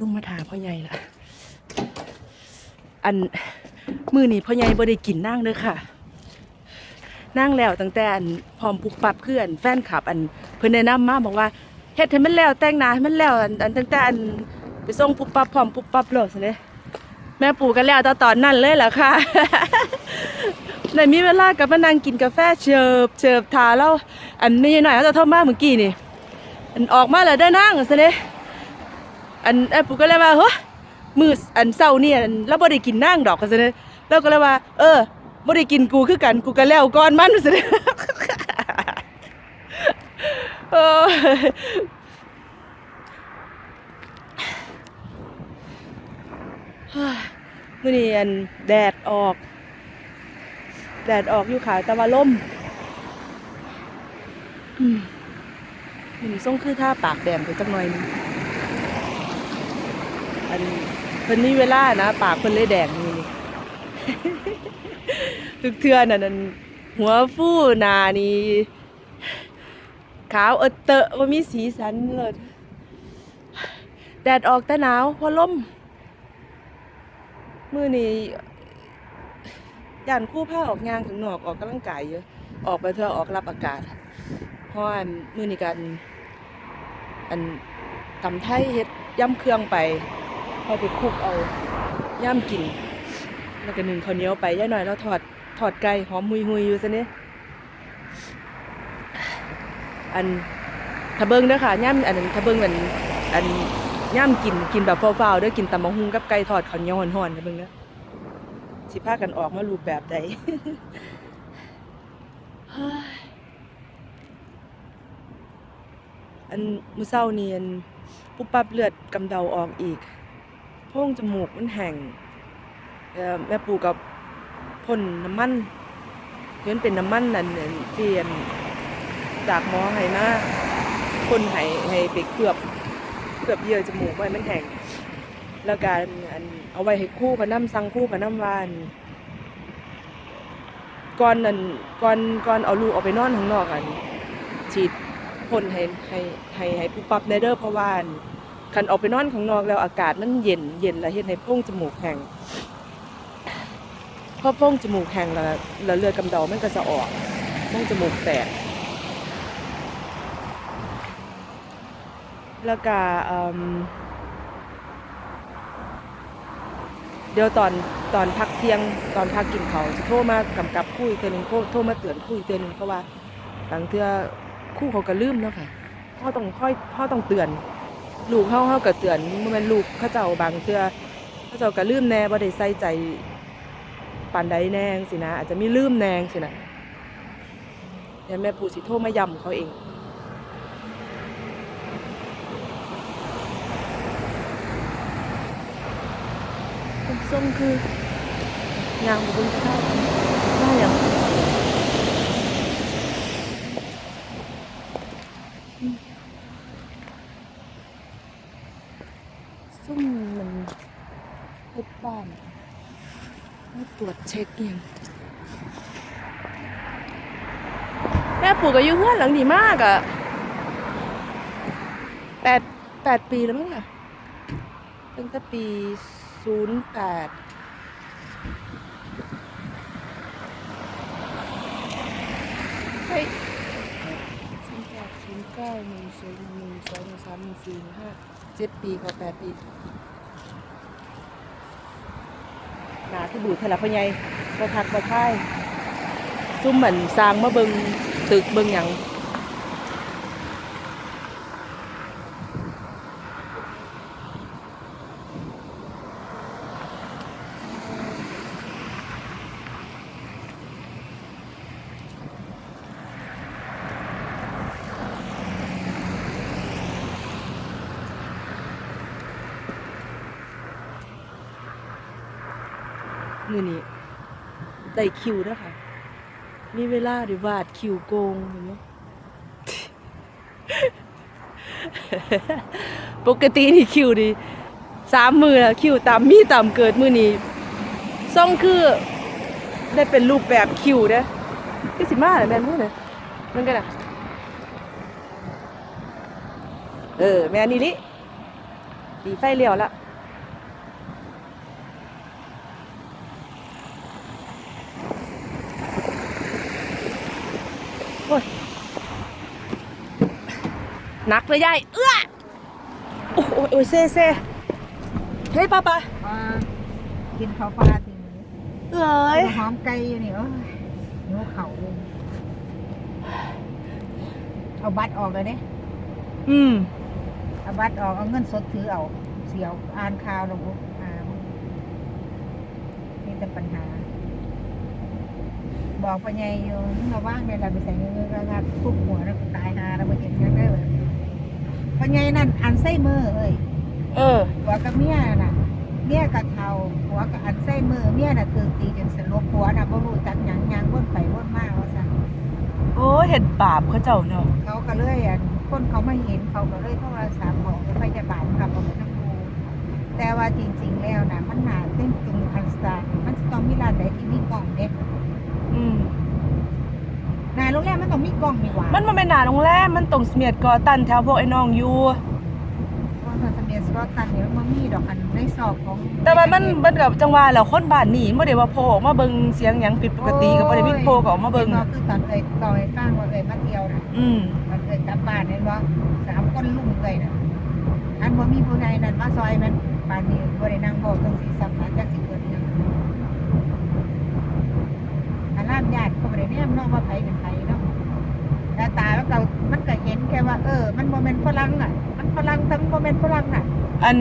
ลุงมาถามพ่อใหญ่ละอันมือนี่พ่อใหญ่บ่ได้กินนั่งเด้อค่ะนั่งแล้วตั้งแต่อันพร้อมปุกปับเพื่อนแฟนคลับ อันเพิ่อนแนะนำมาบอกว่าเฮ็ดให้มันแล้วแต่งหน้าให้มันแล้วอันอันตั้งแต่อันไปส่งปุบปับพร้อมปุบปับเลยสิเด้แม่ปู่กันแล้วตอนตอนนั้นเลยเหรอค่ะในมีเวลากับมานั่งกินกาแฟเชิบเชิบทาแล้วอันนี้หน่อยเขาจะโทษมากเมื่อกี้นี่ อันออกมาแล้วได้นั่งสิเด้ อันไอ้ปู่ก็เลยว่าเฮ้ยมืออันเศร้าเนี่ยแล้วบ่ได้กินนั่งดอกกันสิเด้แล้วก็เลยว่า เออบ่ได้กินกูคือกันกูก็แล้วก่อนมันสิเด้เออเฮ้ยมื้อนี้อันแดดออก แดดออกอยู่ค่ะแต่ว่าลมอืมมันส่งคือท่าปากแดงไปจักหน่อยนึง อันเพิ่นมีเวลานะปากเพิ่นเลยแดงนี่ทุกเทื่อนั่นหัวฟูหน้านี่ขาวเอเตอะว่ามีสีสันเลยแดดออกแต่หนาวเพราะลมมื้อนี้ย่านคู่ผ้าออกงานข้างนอกออกกำลังกายเยอะ ออกไปเพื่อออกรับอากาศเพราะอันมื้อนี้กันอันตำไทยเฮ็ดย่ำเครื่องไป เอาไปคุกเอาย่ำกิน แล้วก็นึ่งข้าวเหนียวไปย่าหน่อยเราถอดถอดไก่หอมหุยหุยอยู่ซะนี่อันถ้าเบิงเด้อค่ะย่ำอันนั้นถ้าเบิงอันอันย่ำกินกินแบบเฝ้าวๆเด้อกินตำบักหุ่งกับไก่ทอดข้าวเหนียวห่อนๆถ้าเบิงเด้อสิพากันออกมารูปแบบใดอันมือเศร้านียนปุ๊บปั๊บเลือดกำเดาออกอีก โพงจมูกมันแห้งแม่ปู่กับพ่นน้ำมันเพื่อนเป็นน้ำมันนั่นน่ะที่อันจากหมอให้มาพ่นให้ให้ไปเคลือบเคลือบเยื่อจมูกไว้มันแห้งแล้วการอันเอาไว้ให้คู่กับน้ำสั่งคู่กับน้ำวานก่อนนั่นก่อนก่อนเอาลูกออกไปนอนข้างนอกอันฉีดพ่นให้ให้ให้ให้ปุ๊บปั๊บในเด้อเพราะว่าน คันออกไปนอนข้างนอกแล้วอากาศมันเย็นเย็นแล้วเฮ็ดให้โพรงจมูกแห้งพอโพรงจมูกแห้งแล้วแล้วเลือดกำเดามันก็จะออกโพรงจมูกแตกแล้วก็เดี๋ยวตอนตอนพักเที่ยงตอนพักกินเขาวจะโทรมากำกับคู่อีกเทื่อหนึงโทรมาเตือนคู่อีกเทื่อหนึงเพราะว่าบางเทื่อคู่เขาก็ลืมเนาะค่ะพ่อต้องค่อยพ่อต้องเตือน ลูกเฮาเฮาก็เตือนบ่แม่นลูกเขาเจ้าบางเทื่อเขาเจ้าก็ลืมแหน่บ่ได้ใส่ใจปานใดแน่จังซี่นะ อาจจะมีลืมแน่จังซี่นะเดี๋ยวแม่ปู่สิโทรมาย้ำเขาเองส้มคือยางบุญข้าวได้ยังส้มมันเฮ็ดบ้านให้ตรวจ เช็คเองแม่ปลูกอายุเพื่อนหลังดีมากอะแปดแปดปีแล้วมั้งอะตั้งแต่ปีศูนย์แปดเฮ้ยศูนย์แปดศูนย์เก้าหนึ่งศูนย์หนึ่งสองหนึ่งสามหนึ่งสี่หนึ่งห้าเจ็ดปีกับแปดปี นาที่บูดเลพ่อใหญ่บ่ทักบ่พ่ายซุ่มเหมือนสร้างมาเบิงตึกเบิงหยัง มือนี้ได้คิวแล้วค่ะ มีเวลาได้วาดคิวโกงเห็นไหมปกตินี่คิวดีสามมือแล้วคิวตามมีตามเกิดมือนี้ซ่องคือได้เป็นรูปแบบคิวเด้อที่สิมาเลยแม่นมือเลยมันกันอะเออ แม่นี่ลิตีไฟเลี้ยวละโอ้ยห นักเลยยายเอื้อโอ้โอ้ยโอ้ยเซ่เซ่เฮ้ยป้าป้าว่ากินข้าวปลาทีนี้เอ้ยหอมไก่อยู่นี่โอ้ยหิวเข่าเลยเอาบัตรออกเลยเนี่ยอืมเอาบัตรออกเอาเงินสดถือเอาเสียวอ่านข่าวแล้วบุอ่ามีแต่ปัญหา บอกปัญญาอยู่มึงระว่างเนี่ยเราไปใส่เงินแล้วครับทุบหัวแล้วกูตายหาแล้วมาเห็นยังได้เลย ปัญญานั่นอันไส้มือเอ้ยเออหัวกับเมียน่ะเมียกับเทาหัวกับอันไส้มือเมียน่ะถือตีจนสลบหัวน่ะบ่รู้จักหยังหยังวนไปวนมาว่าซั่นโอ้ยเห็ดบาปเขาเจ้าเนาะเขาก็เลยอันคนเขาไม่เห็นเขาก็เลยโทรศัพท์บอกพยาบาลค่ะบอกทั้งคู่แต่ว่าจริง ๆ แล้วน่ะมันหนาเต้นตึงอันสตาร์มันจะต้องมีร้านไหนที่มีกล่องเด็กอืมนาย โรงแรมมันต้องมีกล่องนี่หว่ามันมาเป็นหนาโรงแรมมันตรงเสมียดกอตันแถวพวกไอ้น้องอยู่กล่องทะเบียนสกอตตันเนี่ยมันมีดอกอันในสอบของแต่ว่ามันมันกับจังหวะแล้วคนบ้านนี่บ่ได้ว่าโผล่ออกมาเบิ่งเสียงหยังผิดปกติก็บ่ได้มีโผล่ก็ออกมาเบิ่งก็คือตอนเอ่ยตอนเอ่ยฟังว่าเอ่ยมาเที่ยวน่ะอืมมันเอ่ยกลับบ้านเนี่ยว่าสามคนลุ่มเลยน่ะอันบ่มีผู้ใดนั่นมาซอยมันป่านนี้บ่ได้นั่งบอกตรงสีสัมผัสจักสิเกิดอิหยังอารามญาติก็บ่ได้แนมเนาะว่าไผเป็นไผ เนาะแต่ตาแล้วก็มันก็เห็นแค่ว่า เออ มันบ่แม่นฝรั่งอะ มันฝรั่งแต่มันบ่แม่นฝรั่งน่ะ อัน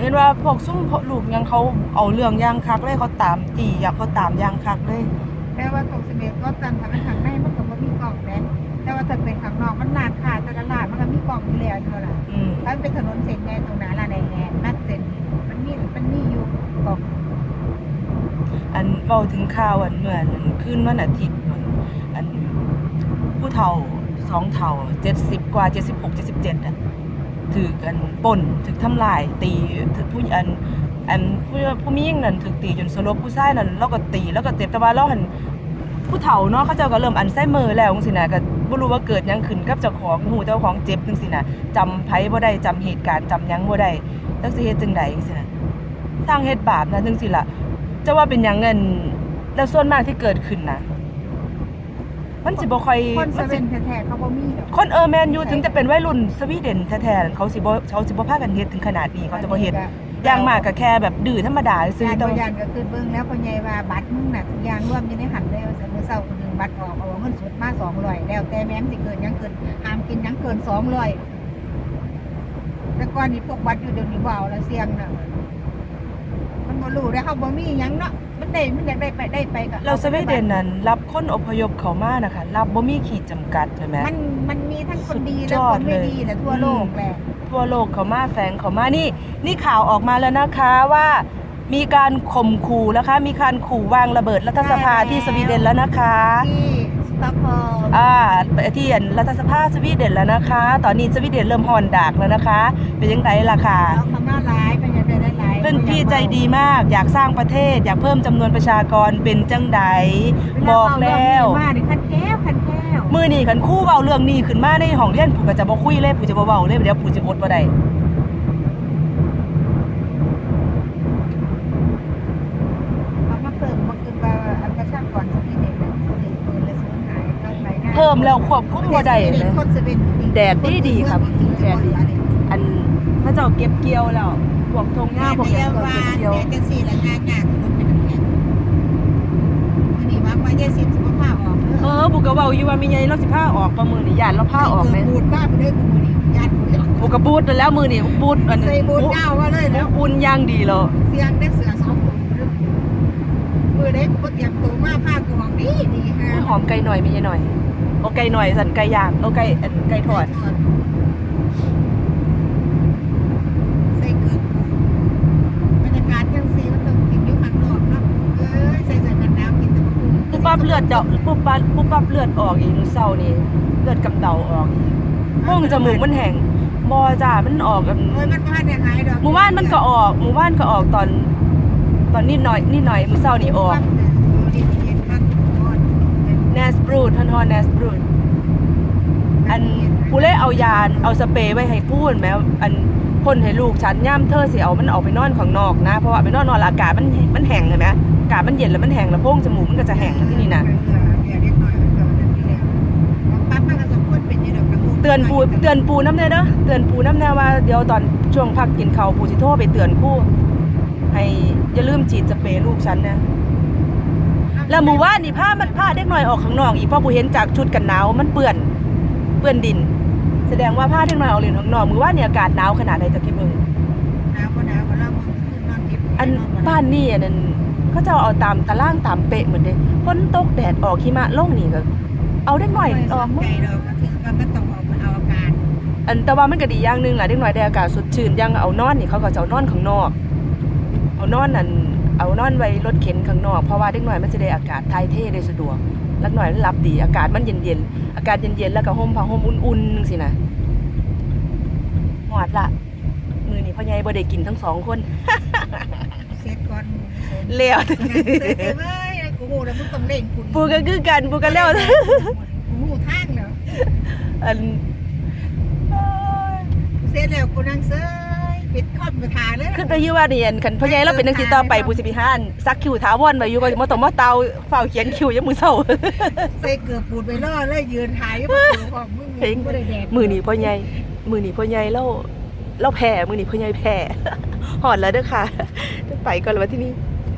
เห็นว่าพวกซุ่มพวกลูกหยังเขาเอาเรื่องอย่างคักเลยเขาตามตีอยากเขาตามอย่างคักเลยแต่ว่าตรงสเม็ดก็ตันทำเป็นข้างในมันก็บ่มีกล่องแหน่แต่ว่าถ้าเป็นข้างนอกมันร้านค้าแต่ละร้านมันก็มีกล่องอยู่แล้วเท่านั้นอืมถ้าเป็นถนนเส้นใหญ่ตรงนั้นล่ะในแง่นัดเส้นนี้มันมีมันมีอยู่กล่องอันเว้าถึงข่าวอันเหมือนคืนวันอาทิตย์อัน ผู้เฒ่าสองเฒ่า70กว่า76 77อะถือกันป่นถึกทำลายตีถึกผู้อันอันผู้ผู้มียิ่งนั่นถึกตีจนสลบผู้ชายนั่นเราก็ตีแล้วก็เจ็บแต่ว่าเราหันผู้เฒ่าเนาะเขาเจ้าก็เริ่มอันไซเมอแล้วจังซี่นะก็บ่รู้ว่าเกิดยังขึ้นกับเจ้าของฮู้แต่ว่าของเจ็บจังซี่นะจำไผบ่ได้จำเหตุการณ์จำยังบ่ได้จักสิเฮ็ดจังใดจังซี่นะสร้างเฮ็ดบาปนะจังซี่ล่ะจะว่าเป็นหยังเงินแล้วส่วนมากที่เกิดขึ้นน่ะ มันสิบ่ค่อยคนเซมันเว่สินแท้ๆเขาบ่มีดอกคนเออแมนยูถึงจะเป็นวัยรุ่นสวีเดนแท้ๆเขาสิบ่เขาสิบ่พากันเฮ็ดถึงขนาดนี้เขาจะบ่เฮ็ดอย่างมากก็แค่แบบดื้อธรรมดาซื้อยานแต่ตัวว่ายานก็คือเบิ่งแล้วพ่อใหญ่ว่าบัตรมึงน่ะทุกอย่างรวมอยู่ในหันเลยว่าซั่นมื้อเช้าคนหนึงบัตรออกเอาเงินสดมา200แล้วแต่แม้มนสิเกินหยังเกินห้ามกินหยังเกิน200แต่ก่อนนี้พวกบัตรอยู่เดี๋ยวนี้บ่เอาแล้วเสี่ยงน่ะ มันบ่รู้แล้วเฮาบ่มีหยังเนาะมันได้มันอยากได้ไปได้ไปก็เราสวีเดนนั้น รับคนอพยพเข้ามานะคะรับบ่มีขีดจำกัดใช่ไหม มันมันมีทั้งคนดีสุดและยอคดนไม่เลยดีแหละทั่วโลกแหละทั่วโลกเขามาแฝงเขามานี่ นี่ข่าวออกมาแล้วนะคะว่า มีการข่มขู่นะคะ มีการขู่วางระเบิดรัฐสภาที่สวีเดนแล้วนะคะที่สต็อกโฮล์มอ่าไปที่รัฐสภาสวีเดนแล้วนะคะ ตอนนี้สวีเดนเริ่มฮอนดากแล้วนะคะ เป็นยังไงล่ะค่ะเอาคำว่าร้ายเป็นยังไงได้ร้าย เพื่อนพี่ใจดีมาก อยากสร้างประเทศ อยากเพิ่มจำนวนประชากรเป็นจังใดบอกแล้วมาดิคันแก้วคันแก้วมือนี่กันคู่เบาเรื่องนี้ขึ้นมาในห้องเรียนผู้ก็จะบ่คุยเลยผู้จะบ่เบาเลยเดี๋ยวผู้จะอดบ่ได้เอามาเพิ่มมาคือว่าอันประชากรสวีเดนน่ะถือปืนและสูญหายเข้าไปหน้าเพิ่มแล้วควบคุมบ่ได้เลยคนสวีเดนแดดดีดีครับแดดดีอันพระเจ้าเก็บเกี่ยวแล้วพ วกทงหญ้าพวกหยังก็ว่าเก็บเกี่ยวแดดจังซี่ละงานยากคือมันเป็นน้ำแข็งมื้อนี้ว่าว่า20สิบสิบผ้าออกเด้อเออผู้ก็เว้าอยู่ว่ามีไงเราสิพาออกประมือนี่ย่านเราพาออกแม่บูดบ้าไปด้วยกูมื้อนี้ญาติกูเด้อผู้ก็บูดแล้วมือนี่บูดอันใส่บูดเก้าว่าเลยแล้วอุ่นอย่างดีเลยเสียงได้เสือสองหูมือได้กูก็เตรียมตัวมาผ้ากูของดีดีฮะหอมไก่หน่อยมีไงหน่อยเอาไก่หน่อยสั่นไก่ย่างเอาไก่อันไก่ทอด ใส่เกือบบรรยากาศจังซีมันต้องกินอยู่ข้างนอกเนาะเอ้ยใส่ใส่กันหนาวกินแต่มะกุ้ง ปุ๊บปั๊บเลือดเดาปุ๊บปั๊บปุ๊บปั๊บเลือดออกอีกมื้อเช้านี่เลือดกำเดาออกอีกโป่งจมูกมันแห้งบ่จ้ามันออกกันโอ้ยมันบ้านเนี่ยหายดอกหมู่บ้านมันก็ออกหมู่บ้านก็ออกตอน ตอนนิดหน่อยนิดหน่อยมื้อเช้านี่ออกเย็นเย็นมากโอ้ยแนสบรูดฮอนฮอนแนสบรูดอันผู้เล่เอายาเอาสเปรย์ไว้ให้พูดแหมอันพ่นให้ลูกฉันย่ำเธอสิเอามันออกไปนอนข้างนอกนะ เพราะว่าไปนอนนอนแล้วอากาศมันมันแห้งเห็นไหมอากาศมันเย็นแล้วมันแห้งแล้วโพรงจมูกมันก็จะแห้งนะที่นี่นะเนี่ยเล็กน้อยมันก็นั่นนี่แหละปั๊บมันก็สมควรเป็นอยังไงกระมูกเตือนปูเตือนปูน้ำเน่เด้อเตือนปูน้ำเน่ว่าเดี๋ยวตอนช่วงพักกินข้าวปูสิโทรไปเตือนคู่ ให้อย่าลืมฉีดสเปรย์ลูกฉันนะแล้วหมู่ว่านนี่ผ้ามันผ้าเด็กน้อยออกข้างนอกอีกเพราะปูเห็นจากชุดกันหนาวมันเปื้อนเปื้อนดิน แสดงว่าผ้าเด็กน้อยออกเรียนข้างนอกมือว่านนี่อากาศหนาวขนาดไหนจากที่เมืองหนาวก็หนาวก็แล้วมันคือนอนเจ็บอันบ้านนี่อันนั้น เขาจะเอาตามตารางตามเป๊ะเหมือนเด้ฝนตกแดดออกหิมะลงนี่ก็เอาเด็กน้อยออกใจมาเราก็ถือว่ามันต้องออกมาเอาอาการอันแต่ว่ามันก็ดีอย่างหนึงแหละเด็กน้อยได้อากาศสดชื่นอยังเอานอนนี่เขาก็จะเอานอนข้างนอก เอานอนนั่นเอานอนไว้รถเข็นข้างนอกเพราะว่าเด็กน้อยมันจะได้อากาศถ่ายเทได้สะดวกลักหน่อยมันรับดีอากาศมันเย็นๆอากาศเย็นๆแล้วก็ห่มผ้าห่มอุ่นๆนึงสินะหอดละมือนี่พ่อใหญ่บ่ได้กินทั้งสองคนเซ็ตก่อน แล้วเว้ยกูโหแล้วมึงต้องเล่งคุณปูก็คือกันปูก็แล้วกูหูทางแล้วอันเซ็ตแล้วกูนั่งเซยปิดคอมมาทาเลยขึ้นไปยู่ว่าเรียนคันพ่อใหญ่เราเป็นนักสิต่อไปปูสิพิหารซักคิวถาวรไว้อยู่ก็บ่ต้อมาเตาเฝ้าเขียนคิวยามมื้อเช้าใส่เกือบปูดไปล่อเลยยืนถ่ายอยู่บนของมึงเฮ้ยบ่ได้แดกมือหนีพ่อใหญ่มือหนีพ่อใหญ่เราเราแพ้มือหนีพ่อใหญ่แพ้หอดแล้วเด้อค่ะ ไปก่อนแล้ววันที่นี้